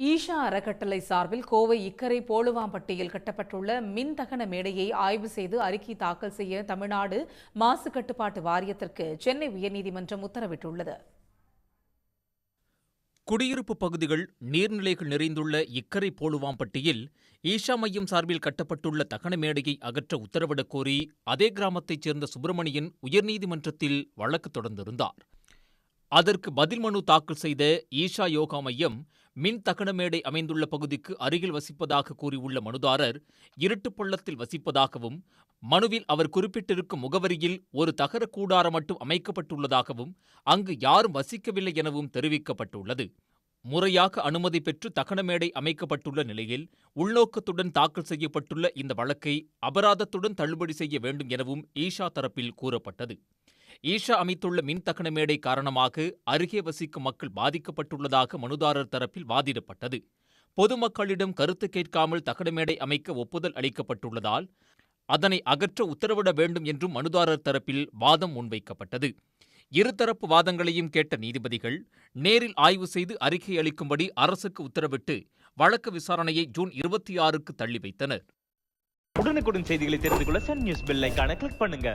ஈஷா அறக்கட்டளை சார்பில் கோவை இக்கரை போலுவாம்பட்டியில் கட்டப்பட்டுள்ள மின் தகன மேடையை ஆய்வு செய்து அறிக்கை தாக்கல் செய்ய தமிழ்நாடு மாசு கட்டுப்பாட்டு வாரியத்திற்கு சென்னை உயர்நீதிமன்றம் உத்தரவிட்டுள்ளது. குடியிருப்பு பகுதிகள் நீர்நிலைகள் நிறைந்துள்ள இக்கரை போலுவாம்பட்டியில் ஈஷா மையம் சார்பில் கட்டப்பட்டுள்ள தகன மேடையை அகற்ற உத்தரவிடக் கோரி அதே கிராமத்தைச் சேர்ந்த சுப்பிரமணியன் உயர்நீதிமன்றத்தில் வழக்கு தொடர்ந்திருந்தார். அதற்கு பதில் மனு தாக்கல் செய்த ஈஷா யோகா மையம் மின் தகன மேடை அமைந்துள்ள பகுதிக்கு அருகில் வசிப்பதாக கூறியுள்ள மனுதாரர் இருட்டுப் பள்ளத்தில் வசிப்பதாகவும் மனுவில் அவர் குறிப்பிட்டிருக்கும் முகவரியில் ஒரு தகர கூடாரம் மட்டும் அமைக்கப்பட்டுள்ளதாகவும் அங்கு யாரும் வசிக்கவில்லை எனவும் தெரிவிக்கப்பட்டுள்ளது. முறையாக அனுமதி பெற்று தகன மேடை அமைக்கப்பட்டுள்ள நிலையில் உள்நோக்கத்துடன் தாக்கல் செய்யப்பட்டுள்ள இந்த வழக்கை அபராதத்துடன் தள்ளுபடி செய்ய வேண்டும் எனவும் ஈஷா தரப்பில் கூறப்பட்டது. ஈஷா அமைத்துள்ள மின்தகன மேடை காரணமாக அருகே வசிக்கும் மக்கள் பாதிக்கப்பட்டுள்ளதாக மனுதாரர் தரப்பில் வாதிடப்பட்டது. பொதுமக்களிடம் கருத்து கேட்காமல் தகன மேடை அமைக்க ஒப்புதல் அளிக்கப்பட்டுள்ளதால் அதனை அகற்ற உத்தரவிட வேண்டும் என்றும் மனுதாரர் தரப்பில் வாதம் முன்வைக்கப்பட்டது. இருதரப்பு வாதங்களையும் கேட்ட நீதிபதிகள் நேரில் ஆய்வு செய்து அறிக்கை அளிக்கும்படி அரசுக்கு உத்தரவிட்டு வழக்கு விசாரணையை ஜூன் இருபத்தி ஆறுக்கு தள்ளி வைத்தனர். உடனுக்குடன் செய்திகளை தெரிந்து கொள்ள சன் நியூஸ் பெல் கிளிக் பண்ணுங்க.